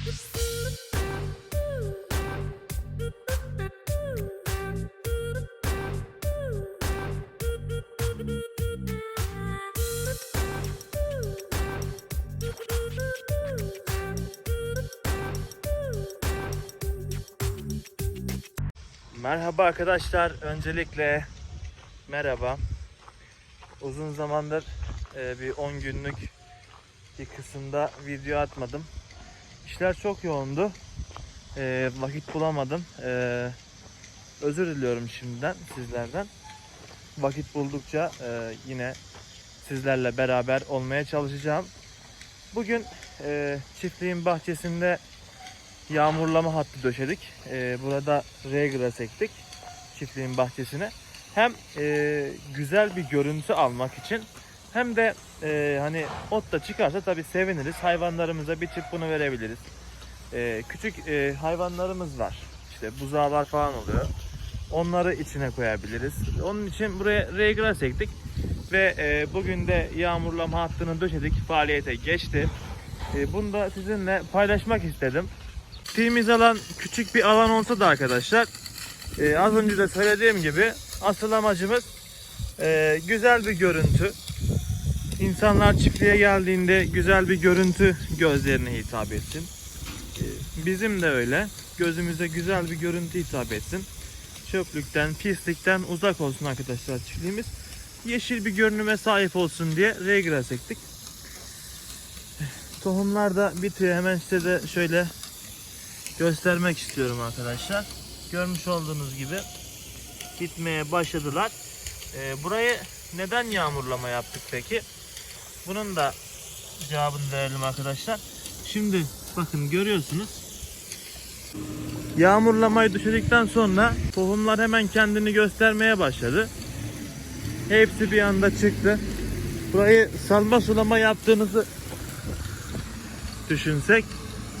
Merhaba arkadaşlar. Öncelikle merhaba. Uzun zamandır e, bir 10 günlük bir kısımda video atmadım. İşler çok yoğundu. E, vakit bulamadım. E, özür diliyorum şimdiden sizlerden. Vakit buldukça e, yine sizlerle beraber olmaya çalışacağım. Bugün e, çiftliğin bahçesinde yağmurlama hattı döşedik. Ee, burada regras ektik çiftliğin bahçesine. Hem e, güzel bir görüntü almak için hem de e, hani ot da çıkarsa tabii seviniriz. Hayvanlarımıza bir çift bunu verebiliriz. E, küçük e, hayvanlarımız var. İşte buzağlar falan oluyor. Onları içine koyabiliriz. Onun için buraya regras ektik. Ve e, bugün de yağmurlama hattını döşedik. Faaliyete geçti. E, bunu da sizinle paylaşmak istedim. Gittiğimiz alan küçük bir alan olsa da arkadaşlar e, az önce de söylediğim gibi asıl amacımız e, güzel bir görüntü. İnsanlar çiftliğe geldiğinde güzel bir görüntü gözlerine hitap etsin. E, bizim de öyle. Gözümüze güzel bir görüntü hitap etsin. Çöplükten, pislikten uzak olsun arkadaşlar çiftliğimiz. Yeşil bir görünüme sahip olsun diye regras ektik. Tohumlar da bitiyor. Hemen size de şöyle göstermek istiyorum arkadaşlar. Görmüş olduğunuz gibi bitmeye başladılar. Ee, burayı neden yağmurlama yaptık peki? Bunun da cevabını verelim arkadaşlar. Şimdi bakın görüyorsunuz. Yağmurlamayı düşürdükten sonra tohumlar hemen kendini göstermeye başladı. Hepsi bir anda çıktı. Burayı salma sulama yaptığınızı düşünsek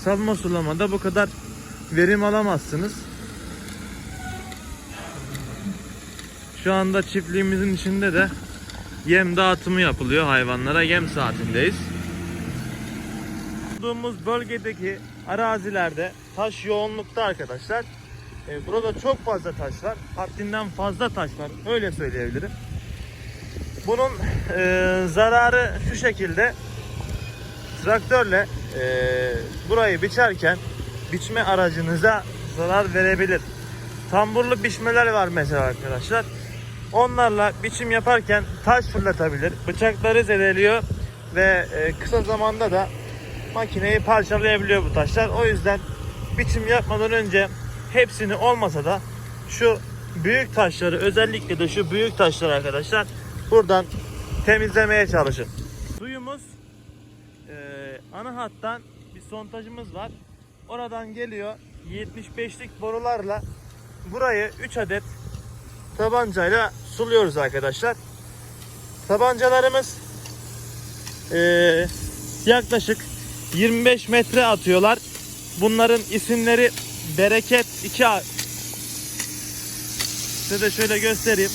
salma sulamada bu kadar verim alamazsınız. Şu anda çiftliğimizin içinde de yem dağıtımı yapılıyor hayvanlara. Yem saatindeyiz. Bulunduğumuz bölgedeki arazilerde taş yoğunlukta arkadaşlar. Ee, burada çok fazla taş var. Haddinden fazla taş var. Öyle söyleyebilirim. Bunun e, zararı şu şekilde. Traktörle e, burayı biçerken biçme aracınıza zarar verebilir. Tamburlu biçmeler var mesela arkadaşlar. Onlarla biçim yaparken taş fırlatabilir. Bıçakları zedeliyor ve e, kısa zamanda da makineyi parçalayabiliyor bu taşlar. O yüzden biçim yapmadan önce hepsini olmasa da şu büyük taşları özellikle de şu büyük taşlar arkadaşlar buradan temizlemeye çalışın. Suyumuz e, ana hattan bir sontajımız var. Oradan geliyor 75'lik borularla burayı 3 adet tabancayla suluyoruz arkadaşlar. Tabancalarımız eee, yaklaşık 25 metre atıyorlar. Bunların isimleri Bereket 2 Size de şöyle göstereyim.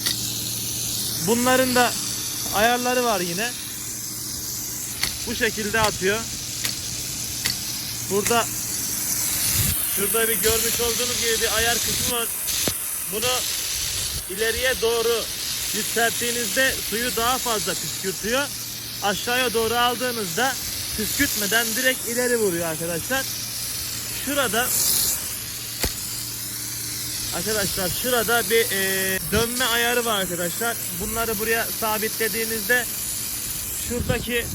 Bunların da ayarları var yine. Bu şekilde atıyor. Burada şurada bir görmüş olduğunuz gibi bir ayar kısmı var. Bunu ileriye doğru yükselttiğinizde suyu daha fazla püskürtüyor. Aşağıya doğru aldığınızda püskürtmeden direkt ileri vuruyor arkadaşlar. Şurada Arkadaşlar şurada bir e, dönme ayarı var arkadaşlar. Bunları buraya sabitlediğinizde şuradaki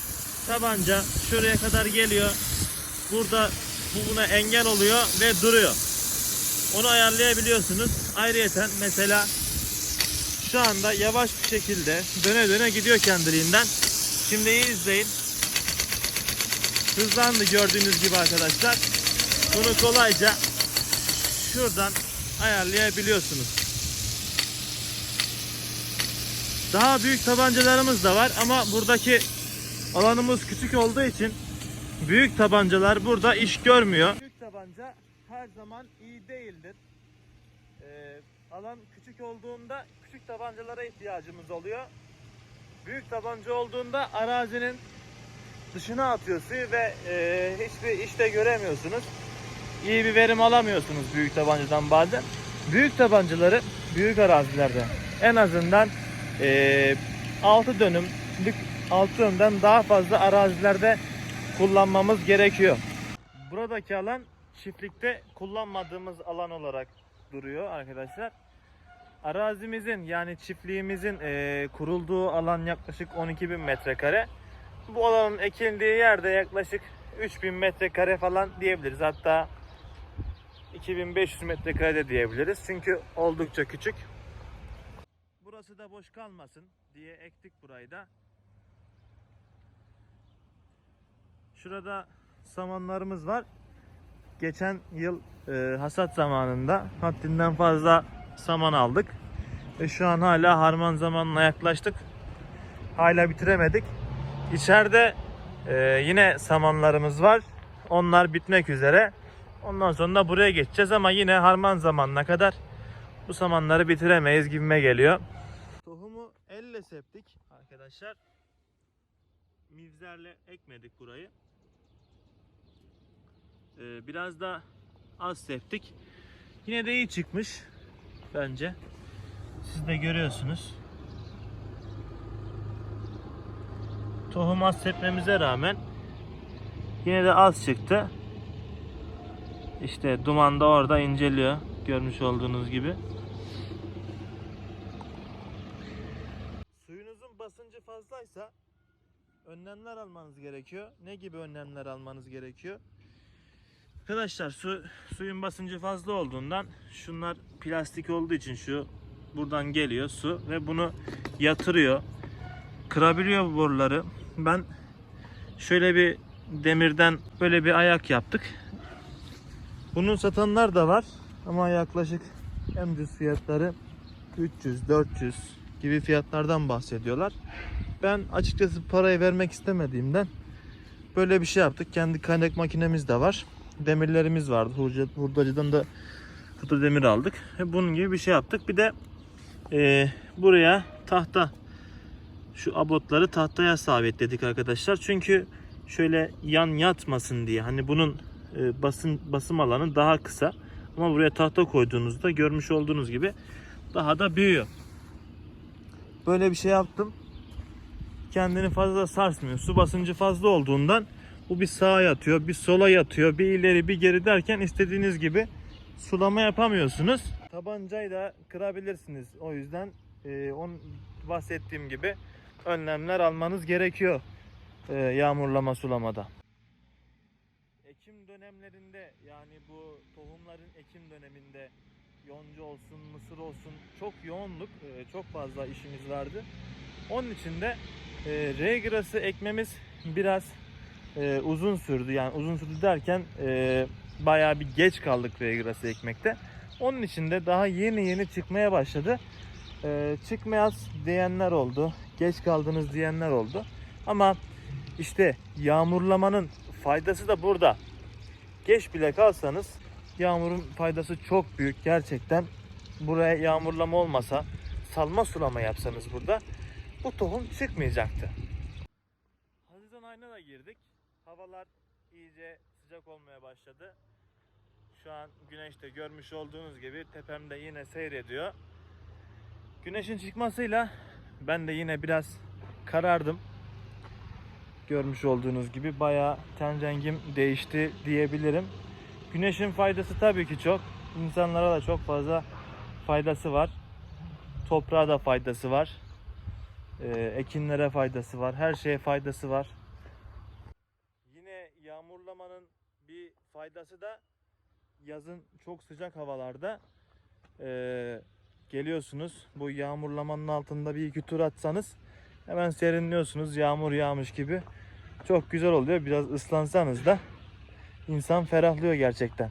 tabanca şuraya kadar geliyor. Burada bu buna engel oluyor ve duruyor. Onu ayarlayabiliyorsunuz. Ayrıyeten mesela şu anda yavaş bir şekilde döne döne gidiyor kendiliğinden. Şimdi iyi izleyin. Hızlandı gördüğünüz gibi arkadaşlar. Bunu kolayca şuradan ayarlayabiliyorsunuz. Daha büyük tabancalarımız da var ama buradaki alanımız küçük olduğu için büyük tabancalar burada iş görmüyor. Büyük tabanca her zaman iyi değildir. Ee, alan küçük olduğunda küçük tabancalara ihtiyacımız oluyor. Büyük tabanca olduğunda arazinin dışına atıyor suyu ve e, hiçbir işte göremiyorsunuz. İyi bir verim alamıyorsunuz büyük tabancadan bazen. Büyük tabancaları büyük arazilerde en azından e, 6 dönümlük 6 dönümden daha fazla arazilerde kullanmamız gerekiyor. Buradaki alan çiftlikte kullanmadığımız alan olarak duruyor arkadaşlar. Arazimizin yani çiftliğimizin e, kurulduğu alan yaklaşık 12.000 metrekare. Bu alanın ekildiği yerde yaklaşık 3000 metrekare falan diyebiliriz. Hatta 2500 metrekare de diyebiliriz. Çünkü oldukça küçük. Burası da boş kalmasın diye ektik burayı da. Şurada samanlarımız var. Geçen yıl e, hasat zamanında haddinden fazla saman aldık. Ve şu an hala harman zamanına yaklaştık. Hala bitiremedik. İçeride e, yine samanlarımız var. Onlar bitmek üzere. Ondan sonra da buraya geçeceğiz ama yine harman zamanına kadar bu samanları bitiremeyiz gibime geliyor. Tohumu elle septik arkadaşlar. Mivzerle ekmedik burayı. Ee, biraz da az septik. Yine de iyi çıkmış bence. Siz de görüyorsunuz. Tohum az sepmemize rağmen yine de az çıktı. İşte duman da orada inceliyor. Görmüş olduğunuz gibi. Suyunuzun basıncı fazlaysa önlemler almanız gerekiyor. Ne gibi önlemler almanız gerekiyor? Arkadaşlar su suyun basıncı fazla olduğundan şunlar plastik olduğu için şu buradan geliyor su ve bunu yatırıyor. Kırabiliyor bu boruları. Ben şöyle bir demirden böyle bir ayak yaptık. Bunu satanlar da var ama yaklaşık en ucuz fiyatları 300 400 gibi fiyatlardan bahsediyorlar. Ben açıkçası parayı vermek istemediğimden böyle bir şey yaptık. Kendi kaynak makinemiz de var. Demirlerimiz vardı. Hurdacıdan da kutu demir aldık. Ve bunun gibi bir şey yaptık. Bir de e, buraya tahta şu abotları tahtaya sabitledik arkadaşlar. Çünkü şöyle yan yatmasın diye hani bunun e, basın basım alanı daha kısa. Ama buraya tahta koyduğunuzda görmüş olduğunuz gibi daha da büyüyor. Böyle bir şey yaptım. Kendini fazla sarsmıyor. Su basıncı fazla olduğundan bu bir sağa yatıyor, bir sola yatıyor, bir ileri bir geri derken istediğiniz gibi sulama yapamıyorsunuz. Tabancayı da kırabilirsiniz. O yüzden e, on bahsettiğim gibi önlemler almanız gerekiyor e, yağmurlama sulamada. Ekim dönemlerinde yani bu tohumların ekim döneminde yonca olsun, mısır olsun çok yoğunluk, e, çok fazla işimiz vardı. Onun için de e, regrası ekmemiz biraz e, uzun sürdü. Yani uzun sürdü derken e, bayağı bir geç kaldık regrası ekmekte. Onun için de daha yeni yeni çıkmaya başladı. E, çıkmayaz diyenler oldu. Geç kaldınız diyenler oldu. Ama işte yağmurlamanın faydası da burada. Geç bile kalsanız yağmurun faydası çok büyük gerçekten. Buraya yağmurlama olmasa salma sulama yapsanız burada bu tohum çıkmayacaktı. Haziran ayına da girdik. Havalar iyice sıcak olmaya başladı. Şu an güneş de görmüş olduğunuz gibi tepemde yine seyrediyor. Güneşin çıkmasıyla ben de yine biraz karardım. Görmüş olduğunuz gibi bayağı ten rengim değişti diyebilirim. Güneşin faydası tabii ki çok. İnsanlara da çok fazla faydası var. Toprağa da faydası var. Ee, ekinlere faydası var. Her şeye faydası var. Yine yağmurlamanın bir faydası da yazın çok sıcak havalarda ee, geliyorsunuz. Bu yağmurlamanın altında bir iki tur atsanız hemen serinliyorsunuz. Yağmur yağmış gibi. Çok güzel oluyor. Biraz ıslansanız da insan ferahlıyor gerçekten.